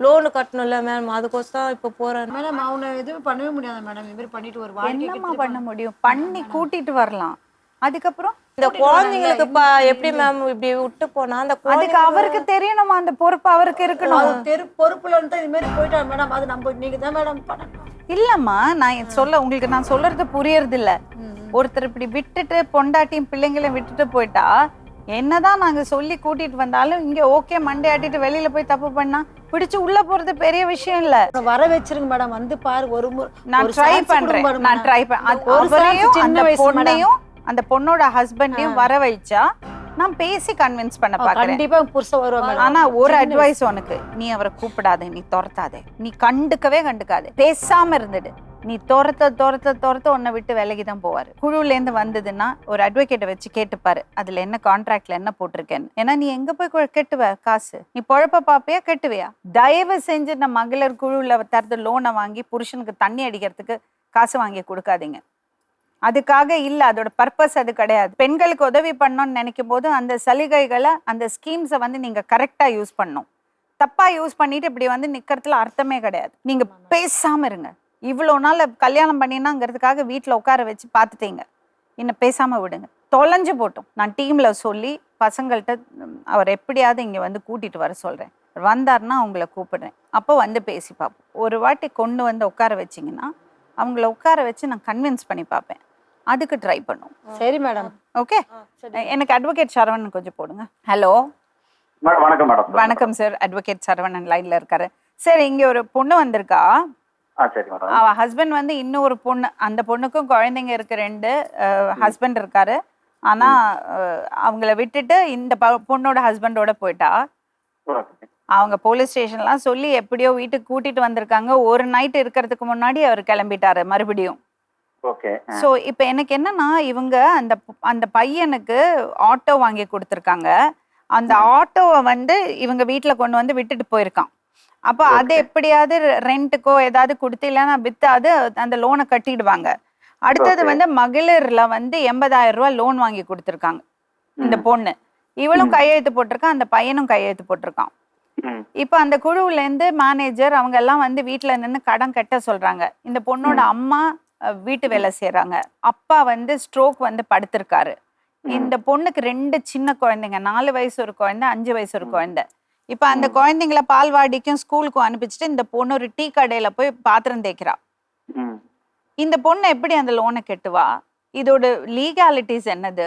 Loan கட்டணும்ல ma'am அதுக்கோசம் இப்போ போறேன். Madam அவனை எதுவும் பண்ணவே முடியாது மேடம் இது மாதிரி பண்ணிட்டு ஒரு வாழ்க்கை என்னம்மா பண்ண முடியும்? பண்ணி கூட்டிட்டு வரலாம். அதுக்கப்புறம்? இந்த குழந்தைங்களுக்கு ப எப்படி மேம் இப்படி விட்டு போனா அந்த அதுக்கு குழந்தைங்க அவருக்கு தெரியணுமா? அந்த பொறுப்பு அவருக்கு இருக்கணும். அவர் தெரு பொறுப்புல இருந்து இது மாதிரி போயிட்டார் மேடம் அது நம்ம நீங்க தான் மேடம் பண்ணணும். இல்லம்மா நான் சொல்ல உங்களுக்கு நான் சொல்றது புரியறது இல்ல ஒருத்தர் இப்படி விட்டுட்டு பொண்டாட்டியும் பிள்ளைங்களையும் விட்டுட்டு போயிட்டா என்னதான் நாங்க சொல்லி கூட்டிட்டு வந்தாலும் இங்க ஓகே மண்டே ஆட்டிட்டு வெளியில போய் தப்பு பண்ணா பிடிச்சு உள்ள போறது பெரிய விஷயம் இல்ல. வர வச்சிருங்க மேடம். வந்து பாரு ஒரு முறை நான் ட்ரை பண்றேன். நான். ட்ரை பண்ண ஒரு chance அவரையும் சின்ன. பொண்ணையும் அந்த பொண்ணோட ஹஸ்பண்டையும் வர வைச்சா நான் பேசி கன்வின்ஸ் பண்ண பாக்குறேன். கண்டிப்பா புருஷன் மேடம். ஆனா ஒரு அட்வைஸ் உனக்கு. நீ அவரை கூப்பிடாத நீ துரத்தாதே. நீ கண்டுக்கவே கண்டுக்காத. பேசாம இருந்துடு. நீ துரத்த துரத்த துரத்த உன்னை விட்டு விலகி தான் போவாரு. குழுல இருந்து வந்ததுன்னா ஒரு அட்வொகேட்டை வச்சு கேட்டுப்பாரு. அதுல என்ன கான்ட்ராக்ட்ல என்ன போட்டிருக்கேன்னு. ஏன்னா நீ எங்க போய் கெட்டுவ? காசு. நீ பொழப்ப பாப்பியா கெட்டுவியா? தயவு செஞ்சு இந்த மகளிர் குழுல தரது லோனை வாங்கி புருஷனுக்கு தண்ணி அடிக்கிறதுக்கு காசு வாங்கி கொடுக்காதீங்க. அதுக்காக இல்ல அதோட பர்பஸ் அது கிடையாது. பெண்களுக்கு உதவி பண்ணணும்னு நினைக்கும் போது அந்த சலுகைகளை அந்த ஸ்கீம்ஸை வந்து நீங்க கரெக்டா யூஸ் பண்ணணும். தப்பா யூஸ் பண்ணிட்டு இப்படி வந்து நிக்கிறதுல அர்த்தமே கிடையாது. நீங்க பேசாம இருங்க. இவ்வளோ நாள் கல்யாணம் பண்ணினாங்கிறதுக்காக வீட்டில் உட்கார வச்சு பார்த்துட்டீங்க. இன்னும் பேசாம விடுங்க. தொலைஞ்சு போட்டோம். நான் டீம்ல சொல்லி பசங்கள்கிட்ட அவர் எப்படியாவது இங்க வந்து கூட்டிட்டு வர சொல்றேன். வந்தாருன்னா அவங்கள கூப்பிடுறேன். அப்போ வந்து பேசி பார்ப்போம். ஒரு வாட்டி கொண்டு வந்து உட்கார வச்சிங்கன்னா அவங்கள உட்கார வச்சு நான் கன்வின்ஸ் பண்ணி பார்ப்பேன். அதுக்கு ட்ரை பண்ணும் சரி மேடம். ஓகே எனக்கு அட்வொகேட் சரவணன் கொஞ்சம் போடுங்க. ஹலோ வணக்கம் மேடம். வணக்கம் சார் அட்வொகேட் சரவணன் லைன்ல இருக்காரு. சார் இங்க ஒரு பொண்ணு வந்திருக்கா. அவ ஹஸ்பண்ட் வந்து இன்னும் ஒரு பொண்ணு அந்த பொண்ணுக்கும் குழந்தைங்க இருக்கு ரெண்டு ஹஸ்பண்ட் இருக்காரு. ஆனா அவங்கள விட்டுட்டு இந்த பொண்ணோட ஹஸ்பண்டோட போயிட்டா. அவங்க போலீஸ் ஸ்டேஷன்லாம் சொல்லி எப்படியோ வீட்டுக்கு கூட்டிட்டு வந்திருக்காங்க. ஒரு நைட் இருக்கிறதுக்கு முன்னாடி அவர் கிளம்பிட்டாரு மறுபடியும். ஸோ இப்போ எனக்கு என்னன்னா இவங்க அந்த அந்த பையனுக்கு ஆட்டோ வாங்கி கொடுத்துருக்காங்க. அந்த ஆட்டோவை வந்து இவங்க வீட்டில் கொண்டு வந்து விட்டுட்டு போயிருக்கான். அப்போ அது எப்படியாவது ரெண்ட்டுக்கோ ஏதாவது கொடுத்து இல்லைன்னா வித்தாது அந்த லோனை கட்டிடுவாங்க. அடுத்தது. வந்து மகளிர்ல வந்து எண்பதாயிரம் ரூபாய் லோன் வாங்கி கொடுத்துருக்காங்க. இந்த பொண்ணு. இவளும் கையெழுத்து போட்டிருக்கான் அந்த பையனும் கையெழுத்து போட்டிருக்கான். இப்போ அந்த குழுவுல இருந்து மேனேஜர் அவங்க எல்லாம் வந்து வீட்ல நின்று கடன் கட்ட சொல்றாங்க. இந்த பொண்ணோட அம்மா வீட்டு வேலை செய்றாங்க. அப்பா வந்து ஸ்ட்ரோக் வந்து படுத்திருக்காரு. இந்த பொண்ணுக்கு ரெண்டு சின்ன குழந்தைங்க நாலு வயசு ஒரு குழந்தை அஞ்சு வயசு ஒரு குழந்தை. இப்போ அந்த குழந்தைங்கள பால்வாடிக்கும் ஸ்கூலுக்கும் அனுப்பிச்சிட்டு இந்த பொண்ணு ஒரு டீ கடையில போய் பாத்திரம் தேய்க்கிறா. இந்த பொண்ணு எப்படி அந்த லோனை கெட்டுவா? இதோட லீகாலிட்டிஸ் என்னது?